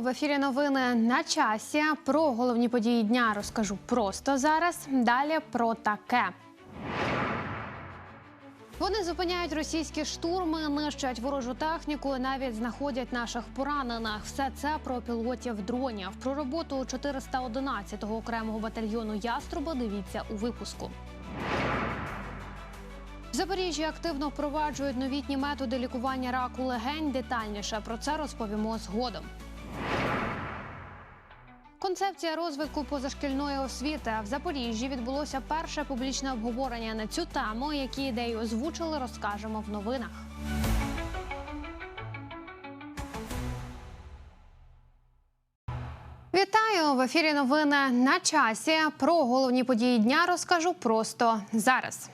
В ефірі. Новини на часі. Про головні події дня розкажу просто зараз. Далі про таке. Вони зупиняють російські штурми, нищать ворожу техніку, навіть знаходять наших поранених. Все це про пілотів дронів. Про роботу 411-го окремого батальйону Яструба. Дивіться у випуску. В Запоріжжі активно впроваджують новітні методи лікування раку легень. Детальніше про це розповімо згодом. Концепція розвитку позашкільної освіти в Запоріжжі відбулося перше публічне обговорення на цю тему. Які ідеї озвучили, розкажемо в новинах. Вітаю в ефірі. Новини на часі. Про головні події дня розкажу просто зараз.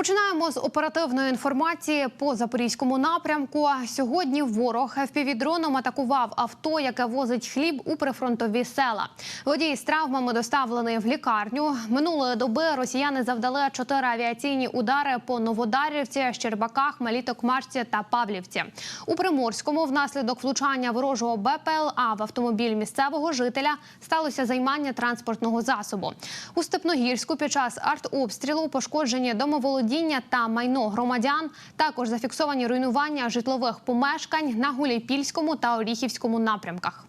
Починаємо з оперативної інформації по запорізькому напрямку. Сьогодні ворог FPV-дроном атакував авто, яке возить хліб у прифронтові села. Водій з травмами доставлений в лікарню. Минулої доби росіяни завдали чотири авіаційні удари по Новодарівці, Щербаках, Малітокмашці та Павлівці. У Приморському внаслідок влучання ворожого БПЛА в автомобіль місцевого жителя сталося займання транспортного засобу. У Степногірську під час артобстрілу пошкоджені домоволодіння та майно громадян. Також зафіксовані руйнування житлових помешкань на Гуляйпільському та Оріхівському напрямках.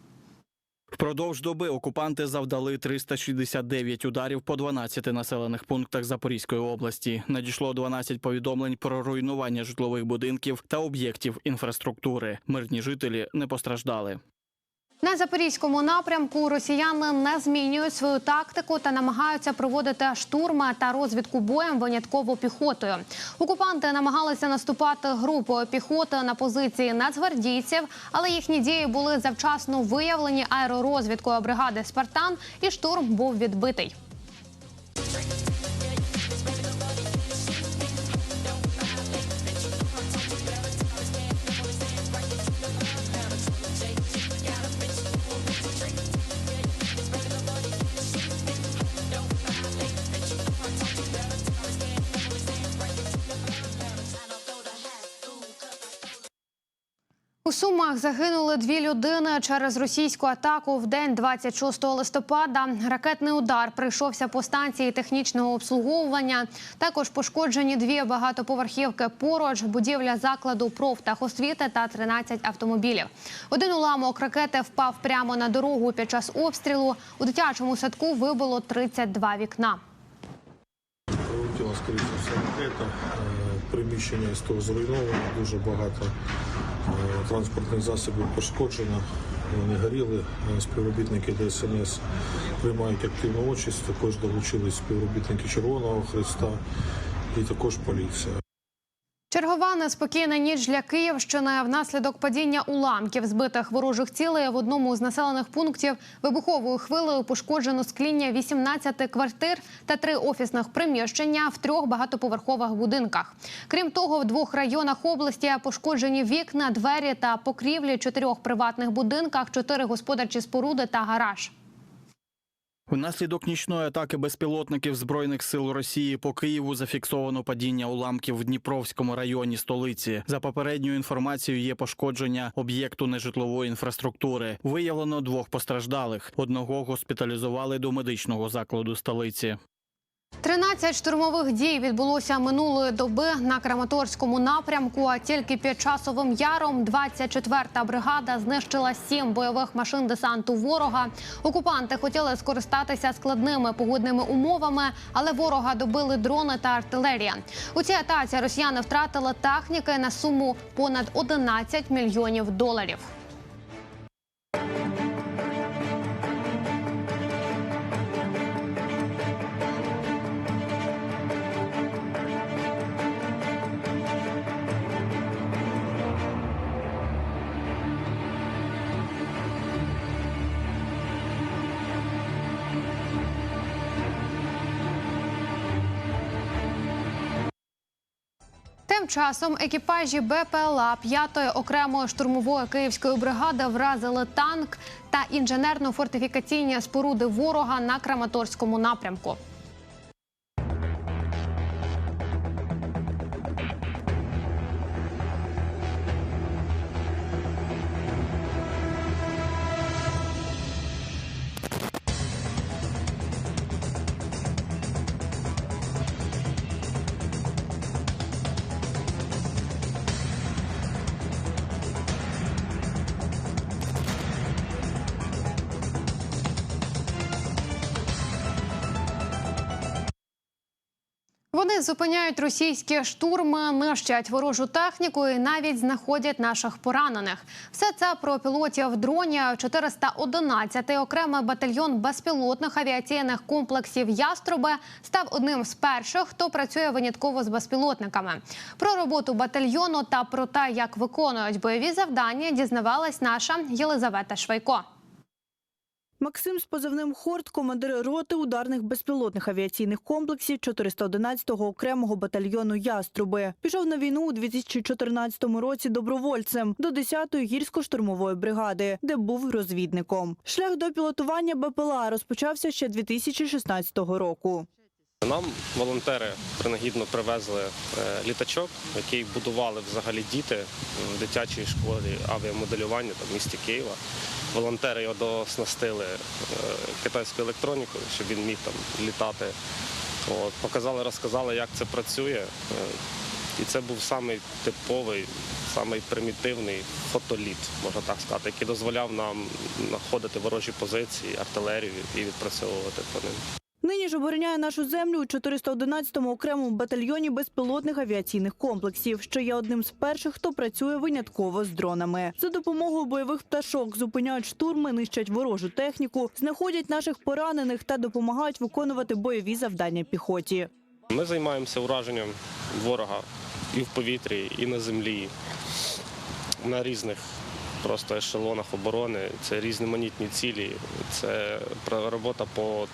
Впродовж доби окупанти завдали 369 ударів по 12 населених пунктах Запорізької області. Надійшло 12 повідомлень про руйнування житлових будинків та об'єктів інфраструктури. Мирні жителі не постраждали. На запорізькому напрямку росіяни не змінюють свою тактику та намагаються проводити штурми та розвідку боєм винятково піхотою. Окупанти намагалися наступати групою піхоти на позиції нацгвардійців, але їхні дії були завчасно виявлені аеророзвідкою бригади Спартан, і штурм був відбитий. Сумах загинули дві людини через російську атаку в день 26 листопада. Ракетний удар прийшовся по станції технічного обслуговування. Також пошкоджені дві багатоповерхівки поруч, будівля закладу профтехосвіти та 13 автомобілів. Один уламок ракети впав прямо на дорогу під час обстрілу. У дитячому садку вибило 32 вікна. Прилетіла, скоріше все, ракета. Е, Приміщення з того зруйновано, дуже багато транспортних засобів пошкоджено. Вони горіли. Е, Співробітники ДСНС приймають активну участь. Також долучились співробітники Червоного Христа і також поліція. Чергова неспокійна ніч для Київщини внаслідок падіння уламків збитих ворожих цілей в одному з населених пунктів вибуховою хвилею пошкоджено скління 18 квартир та три офісних приміщення в трьох багатоповерхових будинках. Крім того, в двох районах області пошкоджені вікна, двері та покрівлі чотирьох приватних будинках, чотири господарчі споруди та гараж. Внаслідок нічної атаки безпілотників збройних сил Росії по Києву зафіксовано падіння уламків в Дніпровському районі столиці. За попередньою інформацією, є пошкодження об'єкту нежитлової інфраструктури. Виявлено двох постраждалих. Одного госпіталізували до медичного закладу столиці. 13 штурмових дій відбулося минулої доби на Краматорському напрямку. А тільки під часовим яром 24-та бригада знищила сім бойових машин десанту ворога. Окупанти хотіли скористатися складними погодними умовами, але ворога добили дрони та артилерія. У цій атаці росіяни втратили техніки на суму понад 11 мільйонів доларів. Тим часом екіпажі БПЛА 5-ї окремої штурмової київської бригади вразили танк та інженерно-фортифікаційні споруди ворога на Краматорському напрямку. Зупиняють російські штурми, нищать ворожу техніку і навіть знаходять наших поранених. Все це про пілотів дронів 411 окремий батальйон безпілотних авіаційних комплексів Яструби став одним з перших, хто працює винятково з безпілотниками. Про роботу батальйону та про те, як виконують бойові завдання, дізнавалась наша Єлизавета Швайко. Максим з позивним Хорт, командир роти ударних безпілотних авіаційних комплексів 411-го окремого батальйону Яструби. Пішов на війну у 2014 році добровольцем до 10-ї гірсько-штурмової бригади, де був розвідником. Шлях до пілотування БПЛА розпочався ще 2016 року. Нам волонтери принагідно привезли е, літачок, який будували взагалі діти в дитячій школі авіамоделювання в місті Києва. Волонтери його дооснастили е, китайською електронікою, щоб він міг там літати. От, показали, розказали, як це працює. Е, І це був самий типовий, самий примітивний фотоліт, можна так сказати, який дозволяв нам знаходити ворожі позиції, артилерію і відпрацьовувати по ним. Нині ж обороняє нашу землю у 411-му окремому батальйоні безпілотних авіаційних комплексів, що є одним з перших, хто працює винятково з дронами. За допомогою бойових пташок зупиняють штурми, нищать ворожу техніку, знаходять наших поранених та допомагають виконувати бойові завдання піхоті. Ми займаємося ураженням ворога і в повітрі, і на землі, на різних просто ешелонах оборони. Це різноманітні цілі, це робота по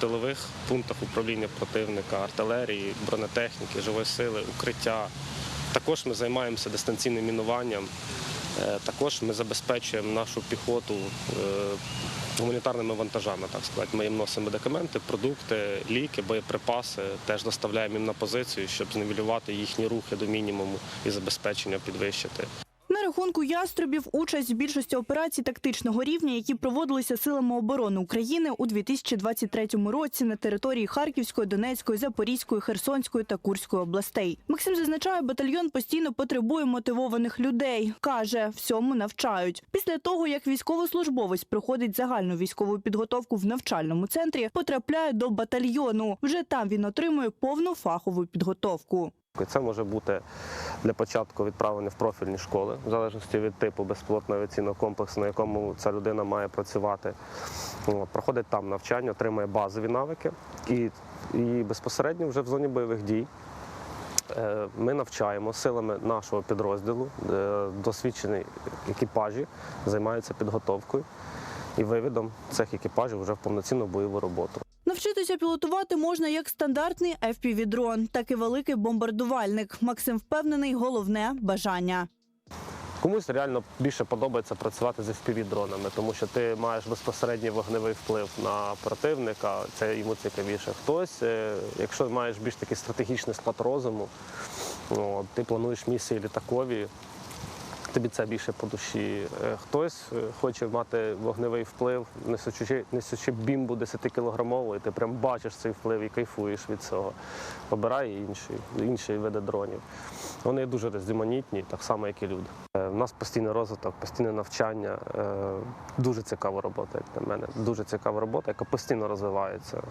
тилових пунктах управління противника, артилерії, бронетехніки, живої сили, укриття. Також ми займаємося дистанційним мінуванням. Е, Також ми забезпечуємо нашу піхоту е, гуманітарними вантажами, так сказати. Ми їм носимо медикаменти, продукти, ліки, боєприпаси, теж доставляємо їм на позицію, щоб зневелювати їхні рухи до мінімуму і забезпечення підвищити. Рахунку яструбів участь в більшості операцій тактичного рівня, які проводилися силами оборони України у 2023 році на території Харківської, Донецької, Запорізької, Херсонської та Курської областей. Максим зазначає, батальйон постійно потребує мотивованих людей. каже, всьому навчають. Після того, як військовослужбовець проходить загальну військову підготовку в навчальному центрі, потрапляє до батальйону. Вже там він отримує повну фахову підготовку. Це може бути для початку відправлення в профільні школи, в залежності від типу безпілотного авіаційного комплексу, на якому ця людина має працювати. Проходить там навчання, отримує базові навики і, і безпосередньо вже в зоні бойових дій. е, Ми навчаємо силами нашого підрозділу, е, досвідчені екіпажі займаються підготовкою і вивідом цих екіпажів вже в повноцінну бойову роботу. Навчитися пілотувати можна як стандартний FPV-дрон, так і великий бомбардувальник. Максим впевнений, головне бажання. Комусь реально більше подобається працювати з FPV-дронами, тому що ти маєш безпосередній вогневий вплив на противника, це йому цікавіше. Хтось, е, якщо маєш більш такий стратегічний склад розуму, ти плануєш місії літакові, тобі це більше по душі. Е, Хтось е, хоче мати вогневий вплив, несучи, несучи бімбу 10-кілограмову, і ти прям бачиш цей вплив і кайфуєш від цього. Обирає інший, інші види дронів. Вони дуже різноманітні, так само, як і люди. Е, У нас постійний розвиток, постійне навчання. Е, Дуже цікава робота, як на мене. Дуже цікава робота, яка постійно розвивається.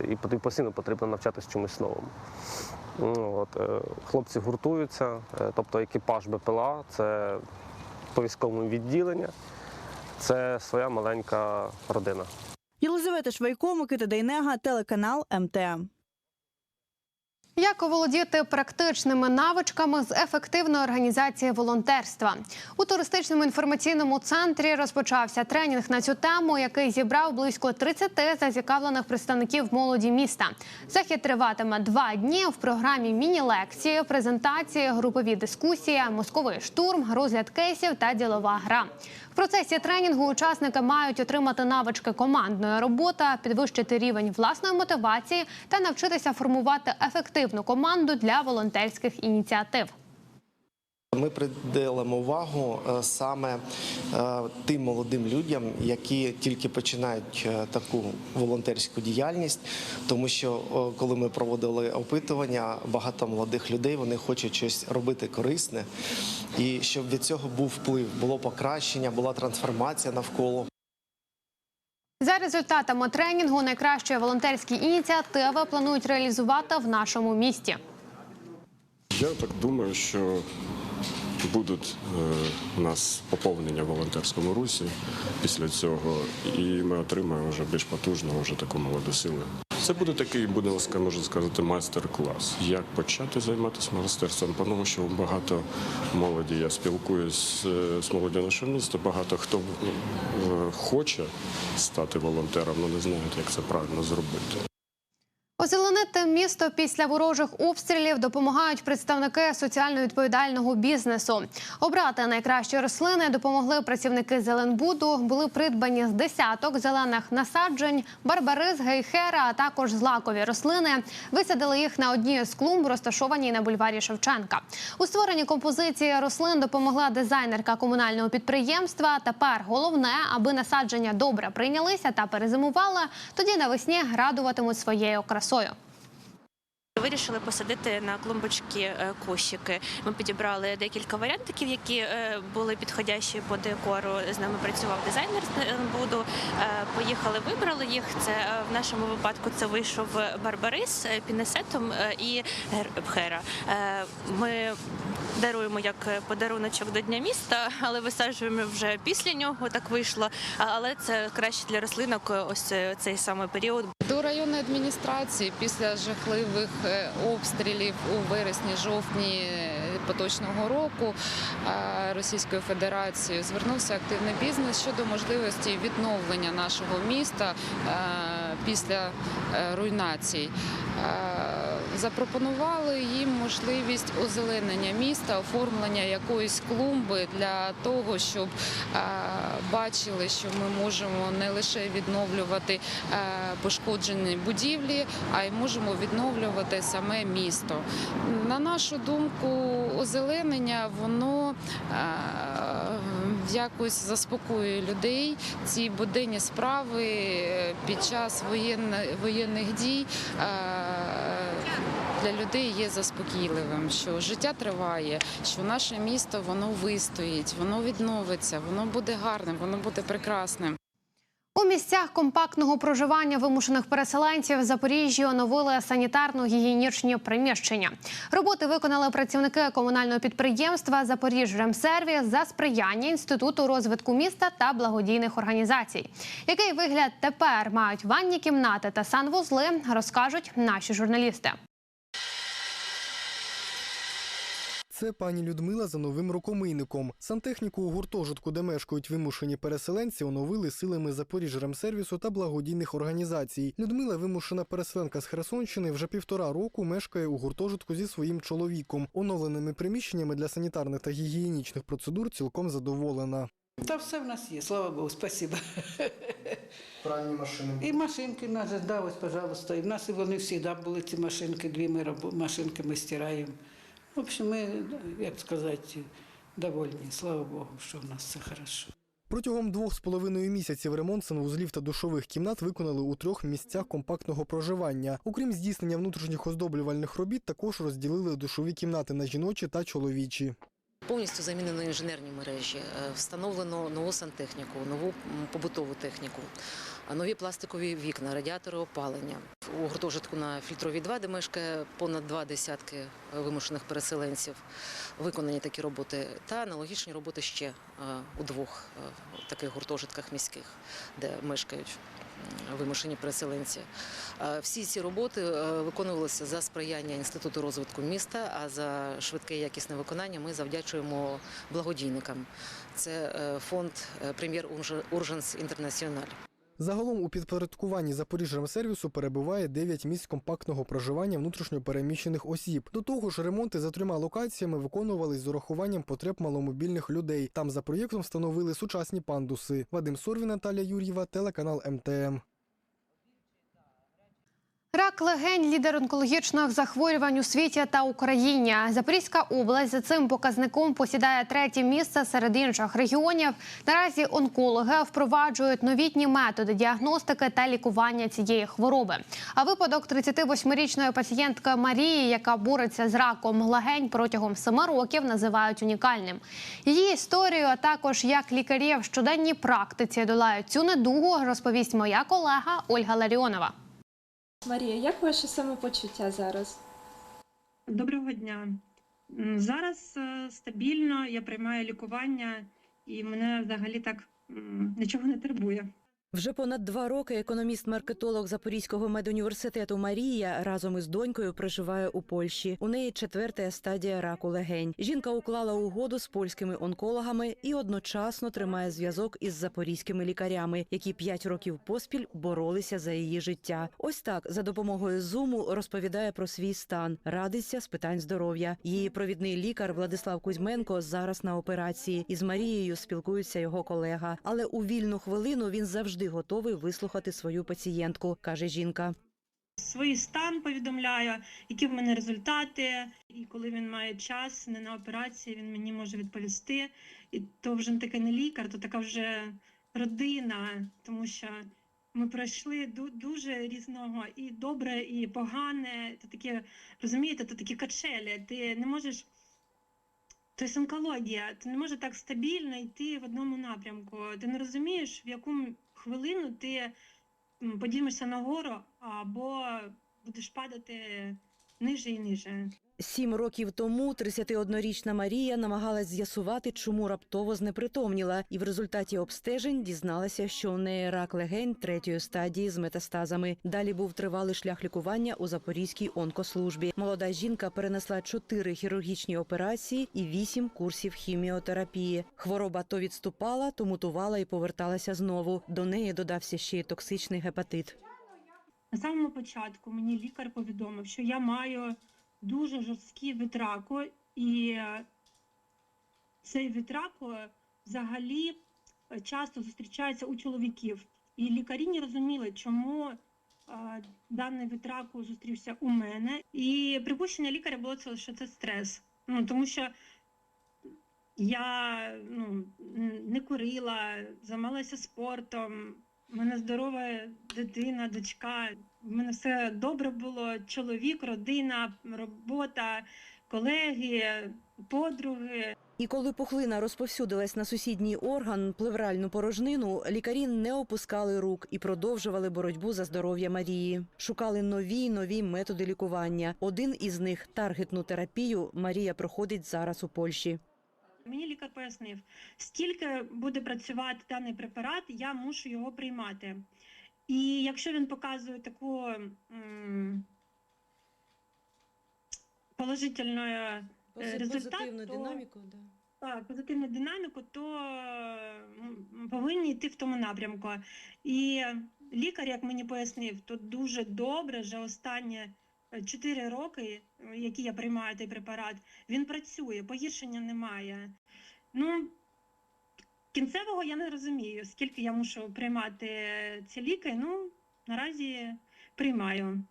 Е, І постійно потрібно навчатися чомусь новому. Ну, От, е, хлопці гуртуються, е, тобто екіпаж БПЛА це по відділення, це своя маленька родина. Єлизавета Швайко, Микита Дейнега, телеканал МТМ. Як оволодіти практичними навичками з ефективної організації волонтерства у туристичному інформаційному центрі розпочався тренінг на цю тему, який зібрав близько 30 зацікавлених представників молоді міста. Захід триватиме два дні в програмі міні-лекції, презентації, групові дискусії, мозковий штурм, розгляд кейсів та ділова гра. Процесі тренінгу учасники мають отримати навички командної роботи, підвищити рівень власної мотивації та навчитися формувати ефективну команду для волонтерських ініціатив. Ми приділимо увагу е, саме е, тим молодим людям, які тільки починають е, таку волонтерську діяльність, тому що коли ми проводили опитування, багато молодих людей вони хочуть щось робити корисне, і щоб від цього був вплив, було покращення, була трансформація навколо. За результатами тренінгу найкращі волонтерські ініціативи планують реалізувати в нашому місті. Я так думаю, що будуть е, у нас поповнення в волонтерському русі після цього, і ми отримаємо вже більш потужну вже таку молоду силу. Це буде такий, буде ска- можна сказати, майстер-клас. Як почати займатися монастирством? Тому що багато молоді, я спілкуюсь з, з молоддю нашого міста, багато хто е, хоче стати волонтером, але не знають, як це правильно зробити. Озеленити місто після ворожих обстрілів допомагають представники соціально відповідального бізнесу. Обрати найкращі рослини допомогли працівники Зеленбуду. Були придбані з десяток зелених насаджень, барбарис, гейхера, а також злакові рослини. Висадили їх на одній з клумб, розташованій на бульварі Шевченка. У створенні композиції рослин допомогла дизайнерка комунального підприємства. Тепер головне, аби насадження добре прийнялися та перезимували. Тоді навесні радуватимуть своєю красою. 왔어요. Вирішили посадити на клумбочки е, кущики. Ми підібрали декілька варіантиків, які е, були підходящі по декору. З нами працював дизайнер з буду. Поїхали, вибрали їх. Це е, в нашому випадку це вийшов барбарис е, пінесетом е, і гербхера. Е, Ми даруємо як подаруночок до дня міста, але висаджуємо вже після нього. Так вийшло. Але це краще для рослинок. е, Ось е, цей саме період. До районної адміністрації після жахливих е, обстрілів у вересні-жовтні поточного року Російською Федерацією звернувся активний бізнес щодо можливості відновлення нашого міста після е, руйнацій. Запропонували їм можливість озеленення міста, оформлення якоїсь клумби для того, щоб бачили, що ми можемо не лише відновлювати пошкоджені будівлі, а й можемо відновлювати саме місто. На нашу думку, озеленення воно якось заспокоює людей. Ці буденні справи е, під час воєнних дій. Для людей є заспокійливим, що життя триває, що наше місто воно вистоїть, воно відновиться, воно буде гарним, воно буде прекрасним. У місцях компактного проживання вимушених переселенців в Запоріжжі оновили санітарно-гігієнічні приміщення. Роботи виконали працівники комунального підприємства «Запоріжремсервіс» за сприяння інституту розвитку міста та благодійних організацій. Який вигляд тепер мають ванні кімнати та санвузли, розкажуть наші журналісти. Це пані Людмила за новим рукомийником. Сантехніку у гуртожитку, де мешкають вимушені переселенці, оновили силами Запоріжремсервісу та благодійних організацій. Людмила, вимушена переселенка з Херсонщини, вже півтора року мешкає у гуртожитку зі своїм чоловіком. Оновленими приміщеннями для санітарних та гігієнічних процедур цілком задоволена. Та все в нас є, слава Богу, спасибо. Пральні машини. І машинки в нас, да, ось, пожалуйста. І в нас і вони завжди були ці машинки, дві ми машинки ми стираємо. В общем, ми, як сказати, довольні, слава Богу, що в нас все хорошо. Протягом двох з половиною місяців ремонт санвузлів та душових кімнат виконали у трьох місцях компактного проживання. Окрім здійснення внутрішніх оздоблювальних робіт, також розділили душові кімнати на жіночі та чоловічі. Повністю замінено інженерні мережі, е, встановлено нову сантехніку, нову побутову техніку, нові пластикові вікна, радіатори опалення. У гуртожитку на фільтровій 2, де мешкає понад два десятки вимушених переселенців, виконані такі роботи, та аналогічні роботи ще е, у двох е, таких гуртожитках міських, де мешкають вимушені переселенці. Е, Всі ці роботи виконувалися за сприяння Інституту розвитку міста. А за швидке і якісне виконання ми завдячуємо благодійникам. Це фонд Прем'єр Урженс Інтернаціональ. Загалом у підпорядкуванні Запоріжремсервісу перебуває 9 місць компактного проживання внутрішньопереміщених осіб. До того ж, ремонти за трьома локаціями виконувались з урахуванням потреб маломобільних людей. Там за проєктом встановили сучасні пандуси. Вадим Сорві, Наталія Юр'єва, телеканал МТМ. Рак легень лідер онкологічних захворювань у світі та Україні. Запорізька область за цим показником посідає третє місце серед інших регіонів. Наразі онкологи впроваджують новітні методи діагностики та лікування цієї хвороби. А випадок 38-річної пацієнтки Марії, яка бореться з раком легень протягом семи років, називають унікальним. Її історію, а також як лікарі в щоденній практиці долають цю недугу, розповість моя колега Ольга Ларіонова. Марія, як ваше самопочуття зараз? Доброго дня. Зараз е, стабільно, я приймаю лікування, і мене взагалі так нічого не турбує. Вже понад два роки економіст-маркетолог Запорізького медуніверситету Марія разом із донькою проживає у Польщі. У неї четверта стадія раку легень. Жінка уклала угоду з польськими онкологами і одночасно тримає зв'язок із запорізькими лікарями, які п'ять років поспіль боролися за її життя. Ось так за допомогою зуму розповідає про свій стан, радиться з питань здоров'я. Її провідний лікар Владислав Кузьменко зараз на операції. Із Марією спілкується його колега. Але у вільну хвилину він завжди готовий вислухати свою пацієнтку, каже жінка. Свій стан повідомляю, які в мене результати, і коли він має час не на операції, він мені може відповісти. І то вже не таке не лікар, то така вже родина, тому що ми пройшли дуже різного і добре, і погане. Це таке, розумієте, це такі качелі. Ти не можеш. Тобто онкологія, ти не може так стабільно йти в одному напрямку. Ти не розумієш, в яку хвилину ти подімешся нагору або будеш падати ниже і ниже. Сім років тому 31-річна Марія намагалась з'ясувати, чому раптово знепритомніла, і в результаті обстежень дізналася, що у неї рак легень третьої стадії з метастазами. Далі був тривалий шлях лікування у Запорізькій онкослужбі. Молода жінка перенесла чотири хірургічні операції і вісім курсів хіміотерапії. Хвороба то відступала, то мутувала і поверталася знову. До неї додався ще й токсичний гепатит. На самому початку мені лікар повідомив, що я маю дуже жорсткий вид раку, і е, цей вид раку взагалі е, часто зустрічається у чоловіків. І лікарі не розуміли, чому е, даний вид зустрівся у мене. І припущення лікаря було це, що це стрес. Ну, тому що я ну, не курила, займалася спортом. У мене здорова дитина, дочка. У мене все добре було. Чоловік, родина, робота, колеги, подруги. І коли пухлина розповсюдилась на сусідній орган, плевральну порожнину, лікарі не опускали рук і продовжували боротьбу за здоров'я Марії. Шукали нові й нові методи лікування. Один із них таргетну терапію Марія проходить зараз у Польщі. Мені лікар пояснив, скільки буде працювати даний препарат, я мушу його приймати. І якщо він показує таку положительну е, результат, то, так, позитивну динаміку, то повинні йти в тому напрямку. І лікар, як мені пояснив, то дуже добре, вже останні 4 роки, е, які я приймаю цей препарат, він працює, погіршення немає. Ну, кінцевого я не розумію, скільки я мушу приймати ці ліки. Ну, наразі приймаю.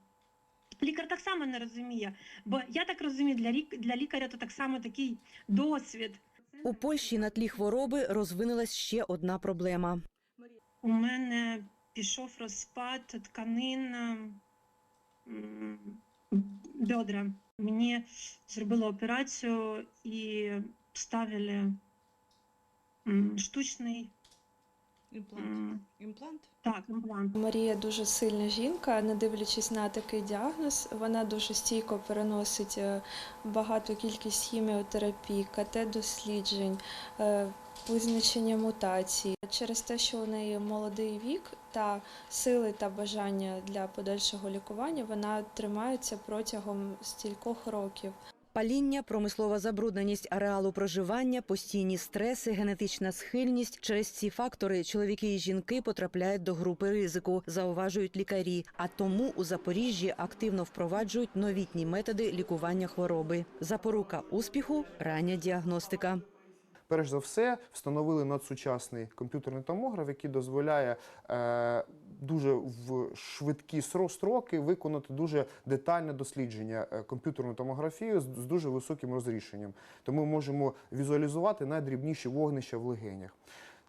Лікар так само не розуміє, бо я так розумію, для, лік... для лікаря то так само такий досвід. У Польщі на тлі хвороби розвинулась ще одна проблема. У мене пішов розпад тканин бедра. Мені зробили операцію і ставили м, штучний м, Імплант? так, імплант. Марія дуже сильна жінка, не дивлячись на такий діагноз, вона дуже стійко переносить е, багату кількість хіміотерапій, КТ-досліджень, е, визначення мутацій. Через те, що у неї молодий вік та сили та бажання для подальшого лікування, вона тримається протягом стількох років. Паління, промислова забрудненість ареалу проживання, постійні стреси, генетична схильність. Через ці фактори чоловіки і жінки потрапляють до групи ризику, зауважують лікарі. А тому у Запоріжжі активно впроваджують новітні методи лікування хвороби. Запорука успіху рання діагностика. Перш за все, встановили надсучасний комп'ютерний томограф, який дозволяє е, дуже в швидкі строки виконати дуже детальне дослідження е, комп'ютерну томографію з дуже високим розрішенням. Тому можемо візуалізувати найдрібніші вогнища в легенях.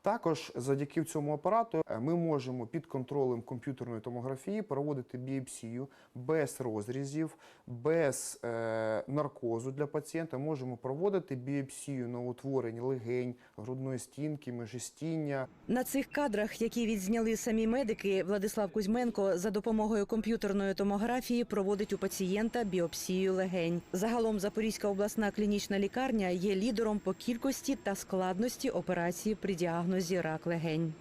Також завдяки цьому апарату е, ми можемо під контролем комп'ютерної томографії проводити біопсію без розрізів, без е, наркозу для пацієнта. Можемо проводити біопсію на утворення легень, грудної стінки, межестіння. На цих кадрах, які відзняли самі медики, Владислав Кузьменко за допомогою комп'ютерної томографії проводить у пацієнта біопсію легень. Загалом Запорізька обласна клінічна лікарня є лідером по кількості та складності операції при діагнозі рак легень.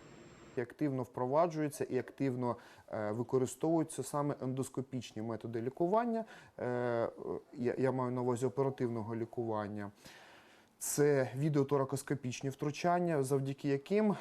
і активно впроваджуються і активно е, використовуються саме ендоскопічні методи лікування. Е, е, я, маю на увазі оперативного лікування. Це відеоторакоскопічні втручання, завдяки яким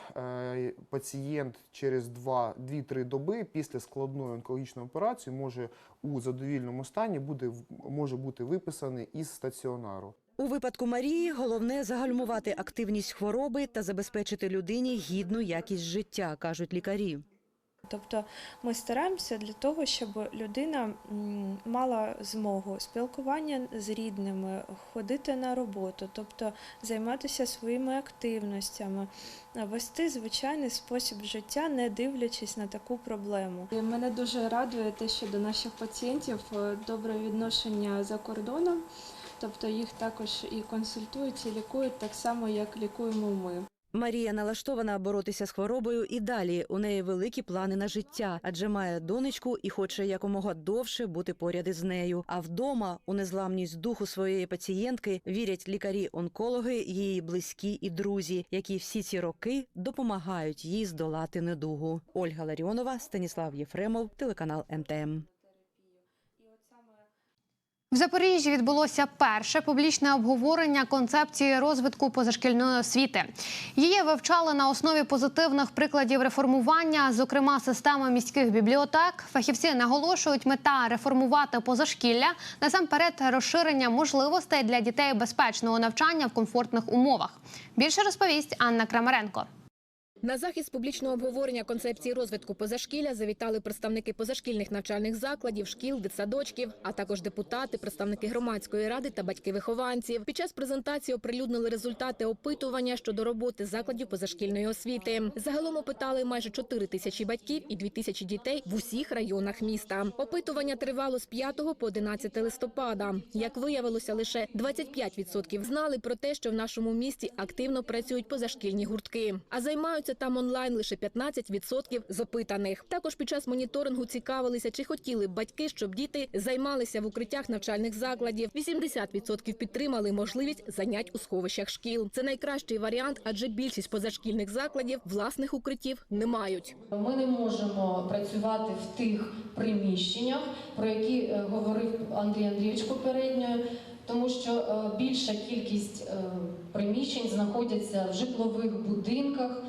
пацієнт через 2-3 доби після складної онкологічної операції може у задовільному стані буде, може бути виписаний із стаціонару. У випадку Марії головне загальмувати активність хвороби та забезпечити людині гідну якість життя, кажуть лікарі. Тобто ми стараємося для того, щоб людина мала змогу спілкування з рідними, ходити на роботу, тобто займатися своїми активностями, вести звичайний спосіб життя, не дивлячись на таку проблему. І мене дуже радує те, що до наших пацієнтів е, добре відношення за кордоном, тобто їх також і консультують, і лікують так само, як лікуємо ми. Марія налаштована боротися з хворобою і далі. У неї великі плани на життя, адже має донечку і хоче якомога довше бути поряд із нею. А вдома у незламність духу своєї пацієнтки вірять лікарі-онкологи, її близькі і друзі, які всі ці роки допомагають їй здолати недугу. Ольга Ларіонова, Станіслав Єфремов, телеканал МТМ. В Запоріжжі відбулося перше публічне обговорення концепції розвитку позашкільної освіти. Її вивчали на основі позитивних прикладів реформування, зокрема системи міських бібліотек. Фахівці наголошують, мета реформувати позашкілля насамперед розширення можливостей для дітей безпечного навчання в комфортних умовах. Більше розповість Анна Крамаренко. На захист публічного обговорення концепції розвитку позашкілля завітали представники позашкільних навчальних закладів, шкіл, дитсадочків, а також депутати, представники громадської ради та батьки-вихованців. Під час презентації оприлюднили результати опитування щодо роботи закладів позашкільної освіти. Загалом опитали майже 4 тисячі батьків і 2 тисячі дітей в усіх районах міста. Опитування тривало з 5 по 11 листопада. Як виявилося, лише 25% знали про те, що в нашому місті активно працюють позашкільні гуртки, а займаються там онлайн лише 15% з опитаних. Також під час моніторингу цікавилися, чи хотіли б батьки, щоб діти займалися в укриттях навчальних закладів. 80% підтримали можливість занять у сховищах шкіл. Це найкращий варіант, адже більшість позашкільних закладів власних укриттів не мають. Ми не можемо працювати в тих приміщеннях, про які е, говорив Андрій Андрійович попередньо, тому що е, більша кількість е, приміщень знаходяться в житлових будинках,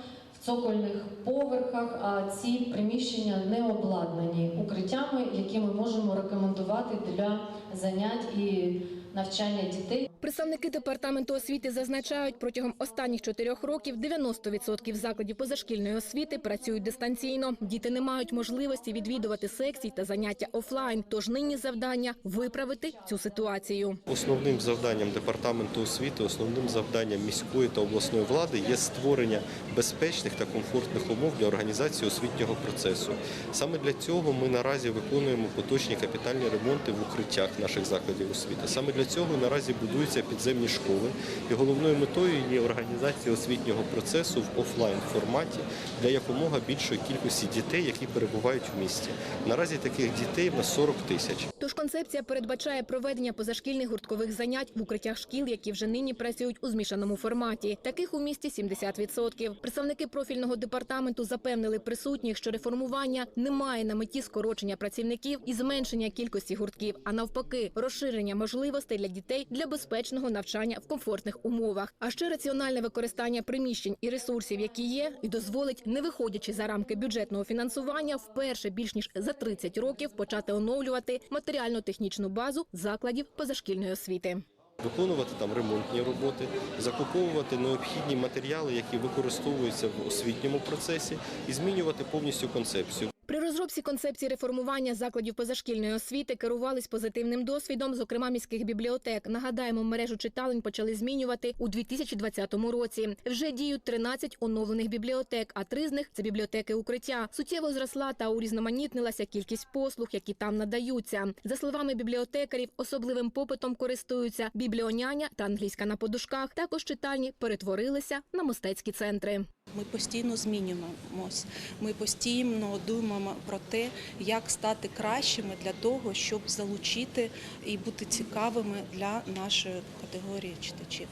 цокольних поверхах, а ці приміщення не обладнані укриттями, які ми можемо рекомендувати для занять і навчання дітей. Представники департаменту освіти зазначають, протягом останніх чотирьох років 90% закладів позашкільної освіти працюють дистанційно. Діти не мають можливості відвідувати секції та заняття офлайн. Тож нині завдання виправити цю ситуацію. Основним завданням департаменту освіти, основним завданням міської та обласної влади є створення безпечних та комфортних умов для організації освітнього процесу. Саме для цього ми наразі виконуємо поточні капітальні ремонти в укриттях наших закладів освіти. Саме для цього наразі будуються підземні школи, і головною метою є організація освітнього процесу в офлайн форматі для якомога більшої кількості дітей, які перебувають в місті. Наразі таких дітей в нас 40 тисяч. Тож концепція передбачає проведення позашкільних гурткових занять в укриттях шкіл, які вже нині працюють у змішаному форматі. Таких у місті 70%. Представники профільного департаменту запевнили присутніх, що реформування не має на меті скорочення працівників і зменшення кількості гуртків, а навпаки, розширення можливостей для дітей для безпечного навчання в комфортних умовах. А ще раціональне використання приміщень і ресурсів, які є, і дозволить, не виходячи за рамки бюджетного фінансування, вперше більш ніж за 30 років почати оновлювати матеріально-технічну базу закладів позашкільної освіти. Виконувати там ремонтні роботи, закуповувати необхідні матеріали, які використовуються в освітньому процесі, і змінювати повністю концепцію. Розробці концепції реформування закладів позашкільної освіти керувались позитивним досвідом, зокрема міських бібліотек. Нагадаємо, мережу читалень почали змінювати у 2020 році. Вже діють 13 оновлених бібліотек, а три з них це бібліотеки укриття. Суттєво зросла та урізноманітнилася кількість послуг, які там надаються. За словами бібліотекарів, особливим попитом користуються бібліоняня та англійська на подушках. Також читальні перетворилися на мистецькі центри. Ми постійно змінюємось. Ми постійно думаємо про те, як стати кращими для того, щоб залучити і бути цікавими для нашої категорії читачів.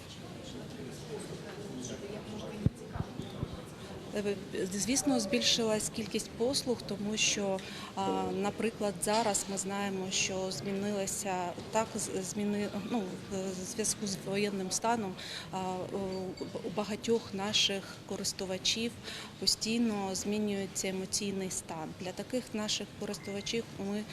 Е, Звісно, збільшилась кількість послуг, тому що, наприклад, зараз ми знаємо, що змінилася так зміни ну, в зв'язку з воєнним станом у багатьох наших користувачів постійно змінюється емоційний стан. Для таких наших користувачів ми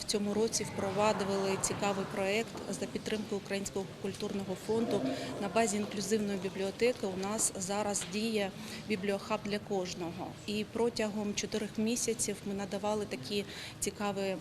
в цьому році впровадили цікавий проєкт за підтримки Українського культурного фонду. На базі інклюзивної бібліотеки у нас зараз діє бібліохаб для кожного. І протягом чотирьох місяців ми надавали такі цікаві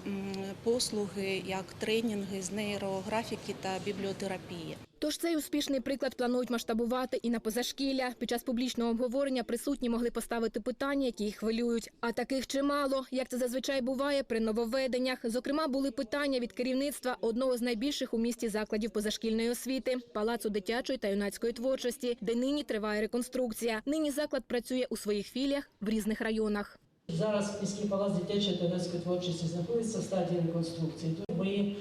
послуги, як тренінги з нейрографіки та бібліотерапії. Тож цей успішний приклад планують масштабувати і на позашкілля. Під час публічного обговорення присутні могли поставити питання, які їх хвилюють. А таких чимало, як це зазвичай буває при нововведеннях. Зокрема, були питання від керівництва одного з найбільших у місті закладів позашкільної освіти палацу дитячої та юнацької творчості, де нині триває реконструкція. Нині заклад працює у своїх філіях в різних районах. Зараз міський палац дитячої та юнацької творчості знаходиться в стадії реконструкції. Ми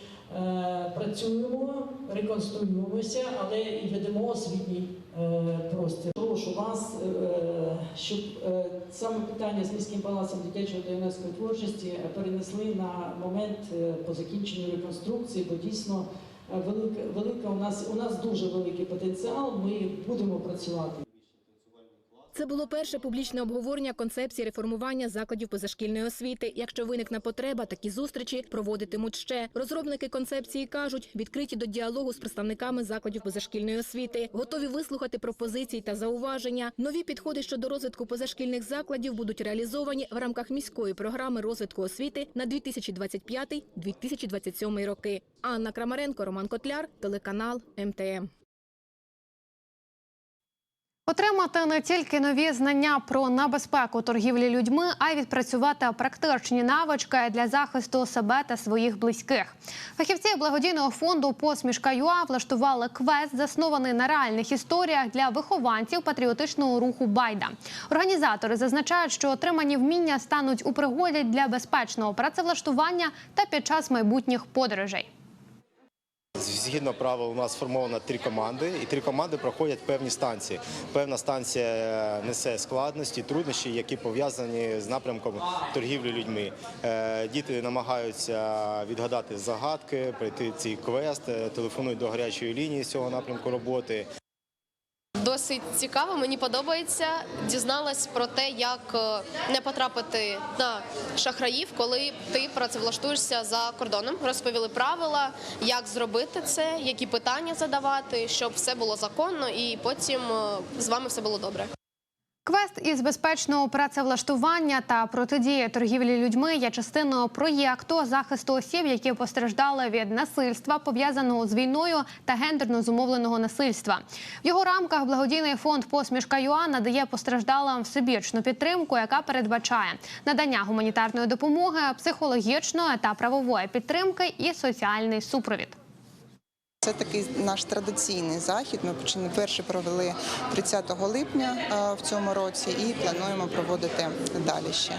працюємо, реконструюємося, але і ведемо освітній е, простір. Прошу вас, е, щоб е, саме питання з міським палацом дитячої та юнацької творчості перенесли на момент е, по закінченню реконструкції, бо дійсно е, велика, велика у нас у нас дуже великий потенціал. Ми будемо працювати. Це було перше публічне обговорення концепції реформування закладів позашкільної освіти. Якщо виникне потреба, такі зустрічі проводитимуть ще. Розробники концепції кажуть, відкриті до діалогу з представниками закладів позашкільної освіти, готові вислухати пропозиції та зауваження. Нові підходи щодо розвитку позашкільних закладів будуть реалізовані в рамках міської програми розвитку освіти на 2025-2027 роки. Анна Крамаренко, Роман Котляр, телеканал МТМ. Отримати не тільки нові знання про небезпеку торгівлі людьми, а й відпрацювати практичні навички для захисту себе та своїх близьких. Фахівці благодійного фонду Посмішка ЮА влаштували квест, заснований на реальних історіях для вихованців патріотичного руху Байда. Організатори зазначають, що отримані вміння стануть у пригоді для безпечного працевлаштування та під час майбутніх подорожей. Згідно правил, у нас сформовано три команди, і три команди проходять певні станції. Певна станція е, несе складності, труднощі, які пов'язані з напрямком торгівлі людьми. Е, Діти намагаються відгадати загадки, пройти цей квест, е, телефонують до гарячої лінії цього напрямку роботи. Досить цікаво, мені подобається. Дізналась про те, як е, не потрапити на шахраїв, коли ти працевлаштуєшся за кордоном. Розповіли правила, як зробити це, які питання задавати, щоб все було законно, і потім е, з вами все було добре. Квест із безпечного працевлаштування та протидії торгівлі людьми є частиною проєкту захисту осіб, які постраждали від насильства, пов'язаного з війною та гендерно зумовленого насильства. В його рамках благодійний фонд Посмішка ЮА надає постраждалим всебічну підтримку, яка передбачає надання гуманітарної допомоги, психологічної та правової підтримки і соціальний супровід. Це такий наш традиційний захід. Ми перший провели 30 липня е, в цьому році і плануємо проводити далі ще.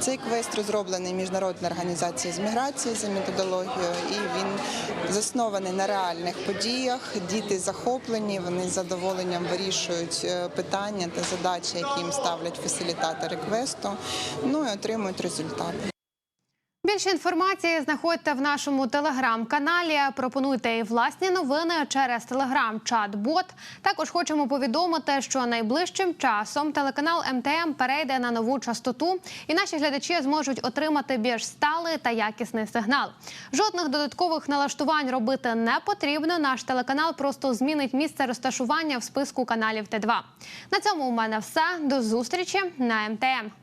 Цей квест розроблений міжнародною організацією з міграції за методологією, і він заснований на реальних подіях. Діти захоплені, вони з задоволенням вирішують е, питання та задачі, які їм ставлять фасилітатори квесту. Ну і отримують результати. Більше інформації знаходьте в нашому телеграм-каналі. Пропонуйте і власні новини через телеграм-чат-бот. Також хочемо повідомити, що найближчим часом телеканал МТМ перейде на нову частоту, і наші глядачі зможуть отримати більш сталий та якісний сигнал. Жодних додаткових налаштувань робити не потрібно. Наш телеканал просто змінить місце розташування в списку каналів Т2. На цьому у мене все. До зустрічі на МТМ.